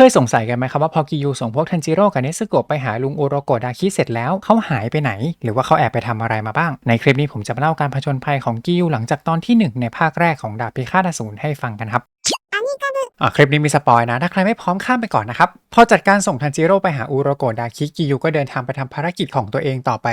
เคยสงสัยกันไหมครับว่าพอกิยูส่งพวกทันจิโร่กับเนสโกะไปหาลุงโอโรโกดาคิเสร็จแล้วเขาหายไปไหน หรือว่าเขาแอบไปทำอะไรมาบ้าง ในคลิปนี้ผมจะมาเล่าการผจญภัยของกิยูหลังจากตอนที่หนึ่งในภาคแรกของดาบพิฆาตอสูรให้ฟังกันครับ คลิปนี้มีสปอยนะ ถ้าใครไม่พร้อมข้ามไปก่อนนะครับ พอจัดการส่งทันจิโร่ไปหาอูโรโกดาคิกิยูก็เดินทางไปทำภารกิจของตัวเองต่อไป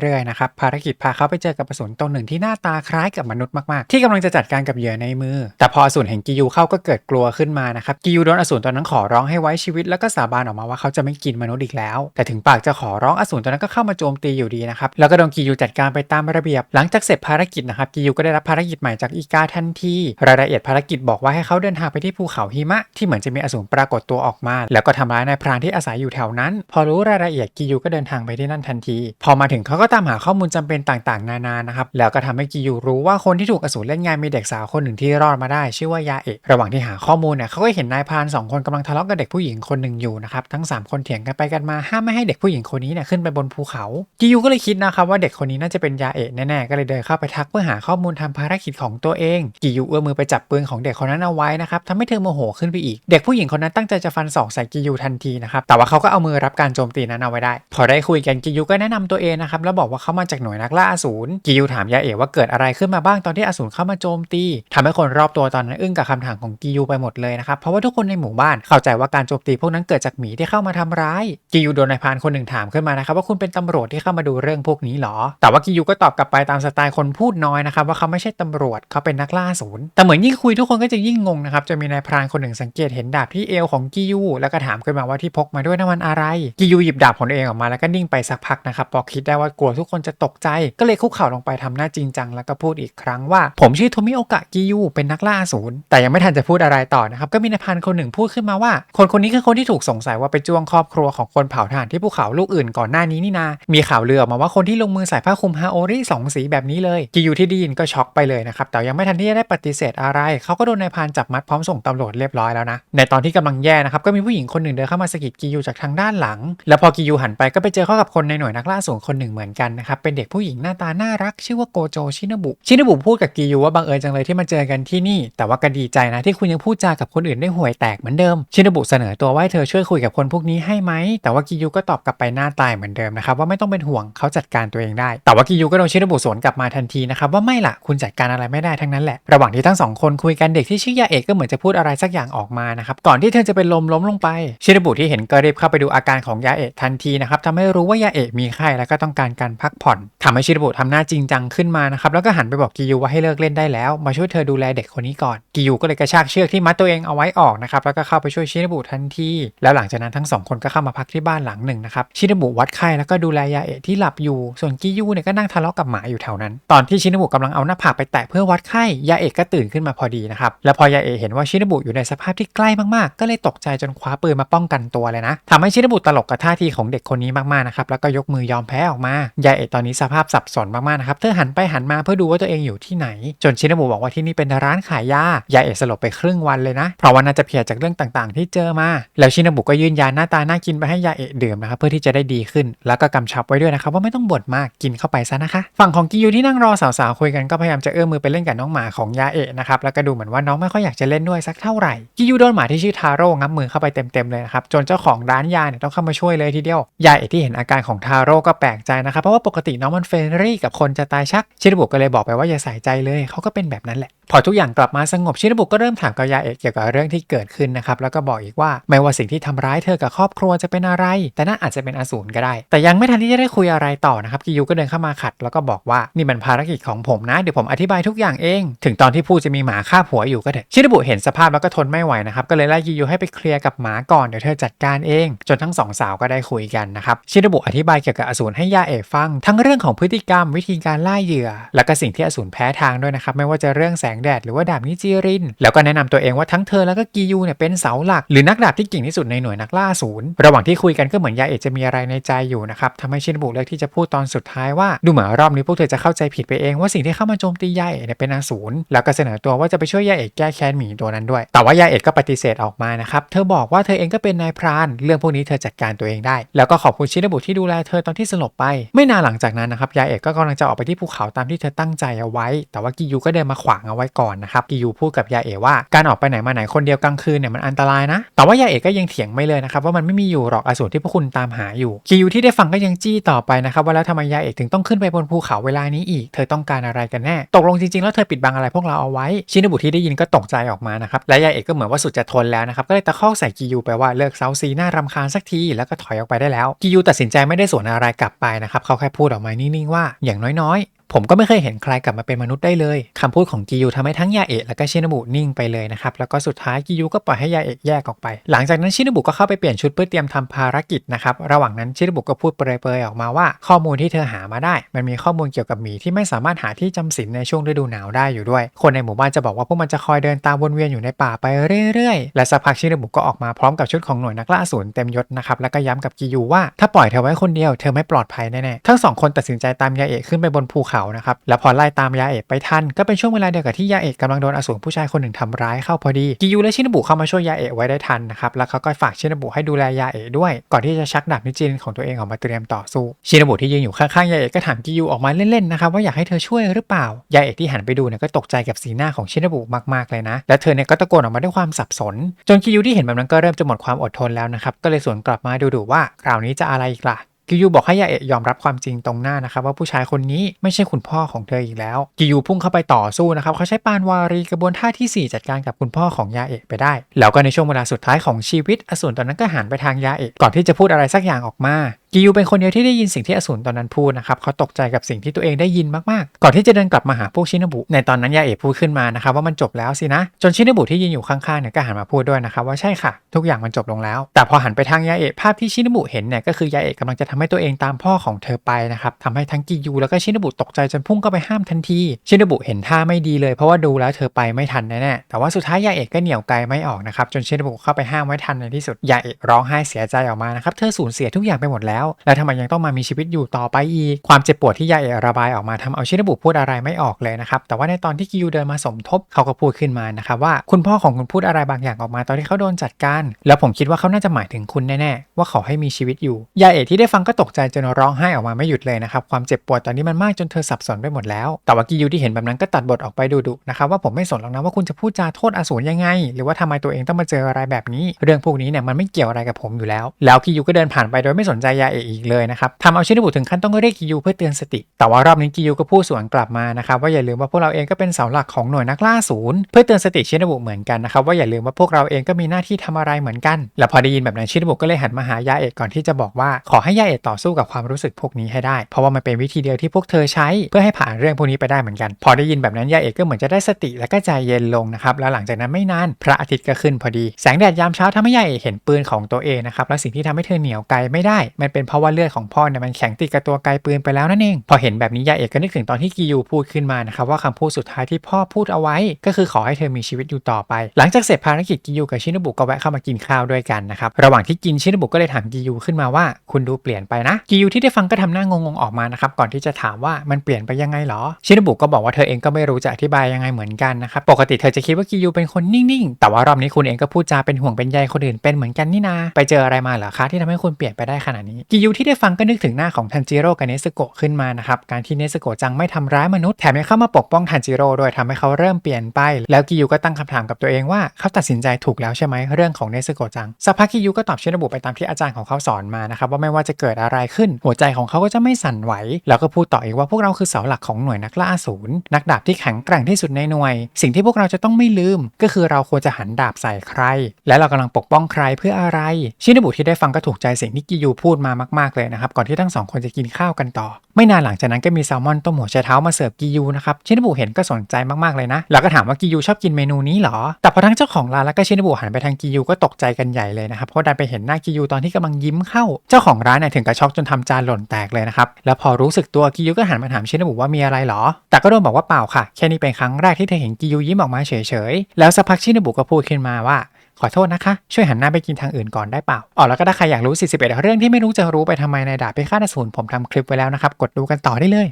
เรื่อยๆนะครับ ภารกิจพาเขาไปเจอกับอสูรตัวหนึ่งที่หน้าตาคล้ายกับมนุษย์มากๆ ที่กำลังจะจัดการกับเหยื่อในมือ แต่พออสูรเห็นกิยูเข้าก็เกิดกลัวขึ้นมานะครับ กิยูโดนอสูรตัวนั้นขอร้องให้ไว้ชีวิตแล้วก็สาบานออกมาว่าเขาจะไม่กินมนุษย์อีกแล้ว แต่ถึงปากจะขอร้องอสูรตัวนั้นก็เข้ามาโจมตีอยู่ดีนะครับ แล้วก็โดนกิยูจัดการไปตามระเบียบ หลังจากเสร็จภารกิจนะครับกิยูก็ได้รับภารกิจใหม่จากอีกาทันทีรายละเอียดภารกิจบอกว่าให้เขาเดินทางไปที่ภูเขาหิมะที่เหมือนจะมีอสูรปรากฏตัวออกมา แล้วก็ทำร้ายนายพรานที่อาศัยอยู่แถวนั้น พอรู้รายละเอียดกิยูก็เดินทางไปที่นั่นทันที พอมาถึงเขาก็ตามหาข้อมูลจำเป็นต่างๆ นานานะครับแล้วก็ทำให้กิยูรู้ว่าคนที่ถูกอสูรเล่นงานมีเด็กสาวคนหนึ่งที่รอดมาได้ ชื่อว่ายาเอะระหว่างที่หาข้อมูลเนี่ยเขาก็เห็นนายพรานสองคนกำลังทะเลาะกับเด็กผู้หญิงคนหนึ่งอยู่นะครับทั้งสามคนเถียงกันไปกันมาห้ามไม่ให้เด็กผู้หญิงคนนี้เนี่ยขึ้นไปบนภูเขากิยูก็เลยคิดนะครับว่าเด็กคนนี้น่าจะเป็นยาเอะแน่ๆก็เลยเดินเข้าไปทักเพื่อหาข้อมูลทำภารกิจของตัวเองกิยูเอื้อมือไปจับปืนของเด็กคนนั้นเอาไว้นะครับทำให้เธอโมโหขึ้นไปอีก เด็กผู้หญิงคนนั้นตั้งใจจะฟันศอกใส่กิยูทันทีนะครับ แต่ว่าเขาก็เอามือรับการโจมตีนั้นเอาไว้ได้ พอได้คุยกันกิยูก็แนะนำตัวเองนะครับ แล้วบอกว่าเขามาจากหน่วยนักล่าอสูร กิยูถามยาเอะว่าเกิดอะไรขึ้นมาบ้างตอนที่อสูรเข้ามาโจมตีทำให้คนรอบตัวตอนนั้นอึ้งกับคำถามของกิยูไปหมดเลยนะครับ เพราะว่าทุกคนในหมู่บ้านเข้าใจว่าการโจมตีพวกนั้นเกิดจากหมีที่เข้ามาทำร้าย กิยูโดนนายพรานคนหนึ่งถามขึ้นมานะครับว่าคุณเป็นตำรวจที่เข้ามาดูเรื่องพวกนี้หรอ แต่ว่ากิยูก็ตอบกลับไปตามสไตล์คนพูดน้อยนะครับว่าเขาไม่ใช่ตำรวจเขาเป็นนักล่าอสูรแต่เหมือนยิ่งคุยทุกคนก็จะยิ่งงงนะครับจะมีนายพรานคนหนึ่งสังเกตเห็นดาบที่เอวของกิยูแล้วก็ถามขึ้นมาว่าที่พกมาด้วยนั่นมันอะไรกิยูหยิบดาบของตัวเองออกมาแล้วก็นิ่งไปสักพักนะครับพอคิดได้ว่ากลัวทุกคนจะตกใจ ก็เลยคุกเข่าลงไปทำหน้าจริงจังแล้วก็พูดอีกครั้งว่า ผมชื่อโทมิโอกะกิยูเป็นนักล่าอสูรแต่ยังไม่ทันจะพูดอะไรต่อนะครับก็มีนายพรานคนหนึ่งพูดขึ้นมาว่า คนคนนี้คือคนที่ถูกสงสัยว่าไปจ้วงครอบครัวของคนเผ่าทหารที่ภูเขาลูกอื่นก่อนหน้านี้นี่นา มีข่าวเลือออกมาว่าคนที่ลงมือใส่ผ้าคลุมฮาโอริสองสีแบบนี้เลยกิยูที่ได้ยินก็ช็อกไปเลยนะครับแต่ยังไม่ทันที่จะได้ปฏิเสธอะไรเขาก็โดนนายพรานจับมัดพร้อมส่งตำรวจเรียบร้อยแล้วนะ ในตอนที่กำลังแย่นะครับก็มีผู้หญิงคนหนึ่งเดินเข้ามาสกิดกิยูจากทางด้านหลัง แล้วพอกิยูหันไปก็ไปเจอเข้ากับคนในหน่วยนักล่าสูงคนหนึ่งเหมือนกันนะครับเป็นเด็กผู้หญิงหน้าตาน่ารัก ชื่อว่าโกโจชินบุชินบุพูดกับกิยูว่าบังเอิญจังเลยที่มาเจอกันที่นี่ แต่ว่าก็ดีใจนะที่คุณยังพูดจากับคนอื่นได้ห่วยแตกเหมือนเดิมชินบุเสนอตัวว่าให้เธอช่วยคุยกับคนพวกนี้ให้ไหมแต่ว่ากิยูก็ตอบกลับไปหน้าตายเหมือนเดิมนะครับว่าไม่ต้องเป็นห่วงเขาจัดการตัวเองได้ แต่ว่ากิยูก็โดนชินบุสวนกลับมาทันทีนะครับว่าไม่ล่ะคุณจัดการอะไรไม่ได้ทั้งนั้นแหละระหว่างที่ทั้งสองคนคุยกันเด็กที่ชื่อยาเอกก็เหมือนจะพูดอะไรสักอย่างออกมานะครับก่อนที่เธอจะเป็นลมล้มลงไป ชินบุที่เห็นก็รีบเข้าไปดูอาการของยาเอกทันทีนะครับทำให้รู้ว่ายาเอกมีไข้แล้วก็ต้องการการพักผ่อนทำให้ชินบุทำหน้าจริงจังขึ้นมานะครับแล้วก็หันไปบอกกิยูว่าให้เลิกเล่นได้แล้ว มาช่วยเธอดูแลเด็กคนนี้ก่อนกิยูก็เลยกระชากเชือกที่มัดตัวเองเอาไว้ออกนะครับแล้วก็เข้าไปช่วยชินบุทันทีแล้วหลังจากนั้นทั้งสองคนก็เข้ามาพักที่บ้านหลังหนึ่งนะครับชินบุวัดไข้แล้วก็ดูแลยาเอะที่หลับอยู่ส่วนกิยูเนี่ยก็นั่งทะเลาะกับหมาอยู่แถวนั้น ตอนที่ชินบุกำลังเอาหน้าผากไปแตะเพื่อวัดไข้ยาเอะก็ตื่นขึ้นมาพอดีนะครับแล้วพอยาเอะเห็นว่าชินบุอยู่ในสภาพที่ใกล้มากๆ ก็เลยตกใจจนคว้าปืนมาป้องกันตัวเลยนะทำให้ชินบุตตลกกับท่าทีของเด็กคนนี้มากๆนะครับแล้วก็ยกมือยอมแพ้ออกมายายเอะตอนนี้สภาพสับสนมากๆนะครับเธอหันไปหันมาเพื่อดูว่าตัวเองอยู่ที่ไหน จนชินบุบอกว่าที่นี่เป็นร้านขายยายายเอะสลบไปครึ่งวันเลยนะ เพราะว่าน่าจะเพียจากเรื่องต่างๆ ที่เจอมา แล้วชินบุก็ยื่นยาหน้าตาน่ากินไปให้ยายเอะดื่มนะครับเพื่อที่จะได้ดีขึ้น แล้วก็กำชับไว้ด้วยนะครับว่าไม่ต้องบ่นมากกินเข้าไปซะนะคะฝั่งของกิยูที่นั่งรอสาวๆคุยกันก็พยายามจะเอื้อมมือไปเล่นกับน้องหมาของยาเอะนะครับแล้วก็ดูเหมือนว่าน้องไม่ค่อยอยากจะเล่นด้วยสักเท่าไหร่กิยูโดนหมาที่ชื่อทาโร่งับมือเข้าไปเต็มๆเลยนะครับจนเจ้าของร้านยาเนี่ยต้องเข้ามาช่วยเลยทีเดียวยาเอกที่เห็นอาการของทาโร่ก็แปลกใจนะครับเพราะว่าปกติน้องมันเฟรนรี่กับคนจะตายชักชินบุก็เลยบอกไปว่าอย่าใส่ใจเลยเขาก็เป็นแบบนั้นแหละ พอทุกอย่างกลับมาสงบชินบุก็เริ่มถามกับยาเอะเกี่ยวกับเรื่องที่เกิดขึ้นนะครับแล้วก็บอกอีกว่าไม่ว่าสิ่งที่ทำร้ายเธอกับครอบครัวจะเป็นอะไร แต่น่าอาจจะเป็นอสูรก็ได้ แต่ยังไม่ทันที่จะได้คุยอะไรต่อนะครับกิยูก็เดินเข้ามาขัด แล้วก็บอกว่านี่มันภารกิจของผมนะเดี๋ยวผมอธิบายทุกอย่างเอง ถึงตอนที่พูดจะมีหมาคาบหัวอยู่ก็เถอะชินบุเห็นสภาพแล้วก็ทนไม่ไหวนะครับก็เลยไล่กิยูให้ไปเคลียร์กับหมาก่อนเดี๋ยวเธอจัดการเอง จนทั้งสองสาวก็ได้คุยกันนะครับชินบุอธิบายเกี่ยวกับอสูรให้ยาเอะฟัง ทั้งเรื่องของพฤติกรรมวิธีการล่าเหยื่อ แล้วก็สิ่งที่อสูรแพ้ทางด้วยนะครับไม่ว่าจะเรื่องแสงแดดหรือว่าดาบนิจิริน แล้วก็แนะนำตัวเองว่าทั้งเธอแล้วก็กิยูเนี่ยเป็นเสาหลัก หรือนักดาบที่เก่งที่สุดในหน่วยนักล่าอสูรระหว่างที่คุยกันก็เหมือนยาเอะจะมีอะไรในใจอยู่นะครับทำให้ชินบุเลือกที่จะพูดตอนสุดท้ายว่าดูเหมือนรอบนี้พวกเธอจะเข้าใจผิดไปเองว่าสิ่งที่เข้ามาโจมตียาเอะเนี่ยเป็นอสูรแล้วก็เสนอตัวว่าจะไปช่วยยาเอะแก้แค้นหมีตัวนั้นด้วย แต่ว่ายาเอะก็ปฏิเสธออกมานะครับเธอบอกว่าเธอเองก็เป็นนายพราน เรื่องพวกนี้เธอจัดการตัวเองได้ แล้วก็ขอบคุณชินบุที่ดูแลเธอตอนที่สลบไป ไม่นานหลังจากนั้นนะครับยาเอกก็กำลังจะออกไปที่ภูเขาตามที่เธอตั้งใจเอาไว้ แต่ว่ากิยูก็เดินมาขวางเอาไว้ก่อนนะครับกิยูพูดกับยาเอว่าการออกไปไหนมาไหนคนเดียวกลางคืนเนี่ยมันอันตรายนะ แต่ว่ายาเอกก็ยังเถียงไม่เลยนะครับว่ามันไม่มีอยู่หรอกอสูรที่พวกคุณตามหาอยู่กิยูที่ได้ฟังก็ยังจี้ต่อไปนะครับว่าแล้วทำไมยาเอกถึงต้องขึ้นไปบนภูเขาเวลานี้อีก เธอต้องการอะไรกันแน่ ตกลงจริงๆ แล้วเธอปิดบังอะไรพวกเราเอาไว้ ชินบุที่ได้ยินก็ตกใจออกมานะครับและยาเอกก็เหมือนว่าสุดจะทนแล้วนะครับก็เลยตะคอกใส่กิยูไปว่าเลิกเซาซีน่ารำคาญสักทีแล้วก็ถอยออกไปได้แล้วกิยูตัดสินใจไม่ได้สวนอะไรกลับไปนะครับเขาแค่พูดออกมานิ่งๆว่าอย่างน้อยๆ ผมก็ไม่เคยเห็นใครกลับมาเป็นมนุษย์ได้เลยคำพูดของกิยูทำให้ทั้งยาเอะและก็ชินบุนิ่งไปเลยนะครับ แล้วก็สุดท้ายกิยูก็ปล่อยให้ยาเอะแยกออกไป หลังจากนั้นชินบุก็เข้าไปเปลี่ยนชุดเพื่อเตรียมทำภารกิจนะครับ ระหว่างนั้นชินบุก็พูดเปรยๆออกมาว่า ข้อมูลที่เธอหามาได้ มันมีข้อมูลเกี่ยวกับหมีที่ไม่สามารถหาที่จำศีลในช่วงฤดูหนาวได้อยู่ด้วย คนในหมู่บ้านจะบอกว่าพวกมันจะคอยเดินตามวนเวียนอยู่ในป่าไปเรื่อยๆ และสักพักชินบุก็ออกมาพร้อมกับชุดของหน่วยนักล่าสูรเต็มยศนะครับ แล้วก็ย้ำกับกิยูว่าถ้าปล่อยเธอไว้คนเดียวเธอไม่ปลอดภัยแน่ๆทั้งสองคนตัดสินใจตามยาเอะขึ้นไปบนภูเขานะครับ แล้วพอไล่ตามยาเอะไปทัน ก็เป็นช่วงเวลาเดียวกับที่ยาเอะกำลังโดนอสูรผู้ชายคนหนึ่งทำร้ายเข้าพอดี กิยูและชินบุเข้ามาช่วยยาเอะไว้ได้ทันนะครับ แล้วเขาก็ฝากชินบุให้ดูแลยาเอะด้วย ก่อนที่จะชักดาบนิจินของตัวเองออกมาเตรียมต่อสู้ ชินบุที่ยืนอยู่ข้างๆยาเอะก็ถามกิยูออกมาเล่นๆนะครับว่าอยากให้เธอช่วยหรือเปล่า ยาเอะที่หันไปดูเนี่ยก็ตกใจกับสีหน้าของชินบุมากๆเลยนะ และเธอเนี่ยก็ตะโกนออกมาด้วยความสับสน จนกิยูที่เห็นแบบนั้นก็เริ่มจะหมดความอดทนแล้วนะครับ ก็เลยสวนกลับมาดูๆว่าคราวนี้จะอะไรอีกล่ะ กิยูบอกให้ยาเอะยอมรับความจริงตรงหน้านะครับว่าผู้ชายคนนี้ไม่ใช่คุณพ่อของเธออีกแล้ว กิยูพุ่งเข้าไปต่อสู้นะครับเขาใช้ปานวารีกระบวนท่าที่ 4 จัดการกับคุณพ่อของยาเอะไปได้ แล้วก็ในช่วงเวลาสุดท้ายของชีวิตอสูรตอนนั้นก็หันไปทางยาเอะก่อนที่จะพูดอะไรสักอย่างออกมา กิยูเป็นคนเดียวที่ได้ยินสิ่งที่อสูรตอนนั้นพูดนะครับเขาตกใจกับสิ่งที่ตัวเองได้ยินมากๆ ก่อนที่จะเดินกลับมาหาพวกชินบุในตอนนั้นยาเอะพูดขึ้นมานะครับว่ามันจบแล้วสินะ จนชินบุที่ยืนอยู่ข้างๆเนี่ยก็หันมาพูดด้วยนะครับว่าใช่ค่ะ ทุกอย่างมันจบลงแล้ว แต่พอหันไปทางยาเอะภาพที่ชินบุเห็นเนี่ยก็คือยาเอะกำลังจะทำให้ตัวเองตามพ่อของเธอไปนะครับทำให้ทั้งกิยูแล้วก็ชินบุตกใจจนพุ่งเข้าไปห้ามทันทีชินบุเห็นท่าไม่ดีเลย เพราะว่าดูแล้วเธอไปไม่ทันแน่ๆแต่ว่าสุดท้ายยาเอะก็เหนี่ยวไกลไม่ออกนะครับจนชินบุเข้าไปห้ามไว้ทันในที่สุดยาเอะร้องไห้เสียใจออกมานะครับเธอสูญเสียทุกอย่างไปหมดแล้วแล้วทำไมยังต้องมามีชีวิตอยู่ต่อไปอีก ความเจ็บปวดที่ยาเอะระบายออกมาทำเอาชินบุพูดอะไรไม่ออกเลยนะครับ แต่ว่าในตอนที่กิยูเดินมาสมทบเขาก็พูดขึ้นมานะครับว่าคุณพ่อของคุณพูดอะไรบางอย่างออกมาตอนที่เขาโดนจัดการ แล้วผมคิดว่าเขาน่าจะหมายถึงคุณแน่ๆ ว่าขอให้มีชีวิตอยู่ ยาเอะที่ได้ฟังก็ตกใจจนร้องไห้ออกมาไม่หยุดเลยนะครับ ความเจ็บปวดตอนนี้มันมากจนเธอสับสนไปหมดแล้ว แต่ว่ากิยูที่เห็นแบบนั้นก็ตัดบทออกไปดุๆนะครับว่าผมไม่สนหรอกนะว่าคุณจะพูดจาโทษอสูรยังไง หรือว่าทำไมตัวเองต้องมาเจออะไรแบบนี้ เรื่องพวกนี้เนี่ยมันไม่เกี่ยวอะไรกับผมอยู่แล้ว แล้วกิยูก็เดินผ่านไปโดยไม่สนใจยาเอะอีกเลยนะครับทำเอาชินบุถึงขั้นต้องเรียกกิยูเพื่อเตือนสติ แต่ว่ารอบนี้กิยูก็พูดสวนกลับมานะครับว่าอย่าลืมว่าพวกเราเองก็เป็นเสาหลักของหน่วยนักล่าศูนย์เพื่อเตือนสติชินบุเหมือนกันนะครับว่าอย่าลืมว่าพวกเราเองก็มีหน้าที่ทำอะไรเหมือนกัน แล้วพอได้ยินแบบนั้นชินบุก็เลยหันมาหายาเอะก่อนที่จะบอกว่าขอให้ยาเอะต่อสู้กับความรู้สึกพวกนี้ให้ได้ เพราะว่ามันเป็นวิธีเดียวที่พวกเธอใช้เพื่อให้ผ่านเรื่องพวกนี้ไปได้เหมือนกัน พอได้ยินแบบนั้นยาเอกก็เหมือนจะได้สติและก็ใจเย็นลงนะครับแล้วหลังจากนั้นไม่นานพระอาทิตย์ก็ขึ้นพอดี แสงแดดยามเช้าทำให้ยาเอกเห็นปืนของตัวเองนะครับและสิ่งที่ทำให้เธอเหนียวไกลไม่ได้มันเป็นเพราะว่าเลือดของพ่อเนี่ยมันแข็งติดกับตัวไกลปืนไปแล้วนั่นเอง พอเห็นแบบนี้ยาเอกก็นึกถึงตอนที่กิยูพูดขึ้นมานะครับว่าคำพูดสุดท้ายที่พ่อพูดเอาไว้ ก็คือขอให้เธอมีชีวิตอยู่ต่อไป หลังจากเสร็จภารกิจกิยูกับชินบุก็แวะเข้ามากินข้าวด้วยกันนะครับระหว่างที่กินชินบุก็เลยถามกิยูขึ้นมาว่า คุณดูเปลี่ยนไปนะกิยูที่ได้ฟังก็ทำหน้างงๆออกมานะครับก่อนที่จะถามว่ามันเปลี่ยนไปยังไงหรอชินบุก็บอกว่าเธอเองก็ไม่รู้จะอธิบายยังไงเหมือนกันนะครับปกติเธอจะคิดว่ากิยูเป็นคนนิ่งๆ แต่ว่ารอบนี้คุณเองก็พูดจาเป็นห่วงเป็นใยคนอื่นเป็นเหมือนกันนี่นาไปเจออะไรมาเหรอคะที่ทำให้คุณเปลี่ยนไปได้ขนาดนี้กิยูที่ได้ฟังก็นึกถึงหน้าของทันจิโร่กับเนสโกะขึ้นมานะครับ การที่เนสโกะจังไม่ทำร้ายมนุษย์แถมยังเข้ามาปกป้องทันจิโร่ด้วยทำให้เขาเริ่มเปลี่ยนไป แล้วกิยูก็ตั้งคำถามกับตัวเองว่าเขาตัดสินใจถูกแล้วใช่ไหมเรื่องของเนสโกะจังสักพักกิยูก็ตอบชินบุไปตามที่อาจารย์ของเขาสอนมานะครับว่าไม่ว่าจะเกิดอะไรขึ้น หัวใจของเขาก็จะไม่สั่นไหว แล้วก็พูดต่ออีกว่าพวกเราคือเสาหลักของหน่วยนักล่าอสูรนักดาบที่แข็งแกร่งที่สุดในหน่วย สิ่งที่พวกเราจะต้องไม่ลืม ก็คือเราควรจะหันดาบใส่ใคร และเรากำลังปกป้องใครเพื่ออะไร ชินบุที่ได้ฟังก็ถูกใจสิ่งที่กิยูพูดมามากๆเลยนะครับก่อนที่ทั้งสองคนจะกินข้าวกันต่อ ไม่นานหลังจากนั้นก็มีแซลมอนต้มหัวไชเท้ามาเสิร์ฟกิยูนะครับชินบุเห็นก็สนใจมากๆเลยนะ แล้วก็ถามว่ากิยูชอบกินเมนูนี้เหรอ แต่พอทั้งเจ้าของร้านแล้วก็ชินบุหันไปทางกิยูก็ตกใจกันใหญ่เลยนะครับเพราะดันไปเห็นหน้ากิยูตอนที่กำลังยิ้มเข้า เจ้าของร้านเนี่ยถึงกับช็อกจนทำจานหล่นแตกเลยนะครับแล้วพอรู้สึกตัวกิยูก็หันมาถามชินบุว่ามีอะไรเหรอ แต่ก็โดนบอกว่าเปล่าค่ะแค่นี้เป็นครั้งแรกที่เธอเห็นกิยูยิ้มออกมาเฉยๆแล้วสักพักชินบุก็พูดขึ้นมาว่า ขอโทษนะคะ ช่วยหันหน้าไปกินทางอื่นก่อนได้เปล่าอ๋อแล้วก็ถ้าใครอยากรู้ 41 เรื่องที่ไม่รู้จะรู้ไปทำไมในดาบพิฆาตอสูรผมทำคลิปไว้แล้วนะครับ กดดูกันต่อได้เลย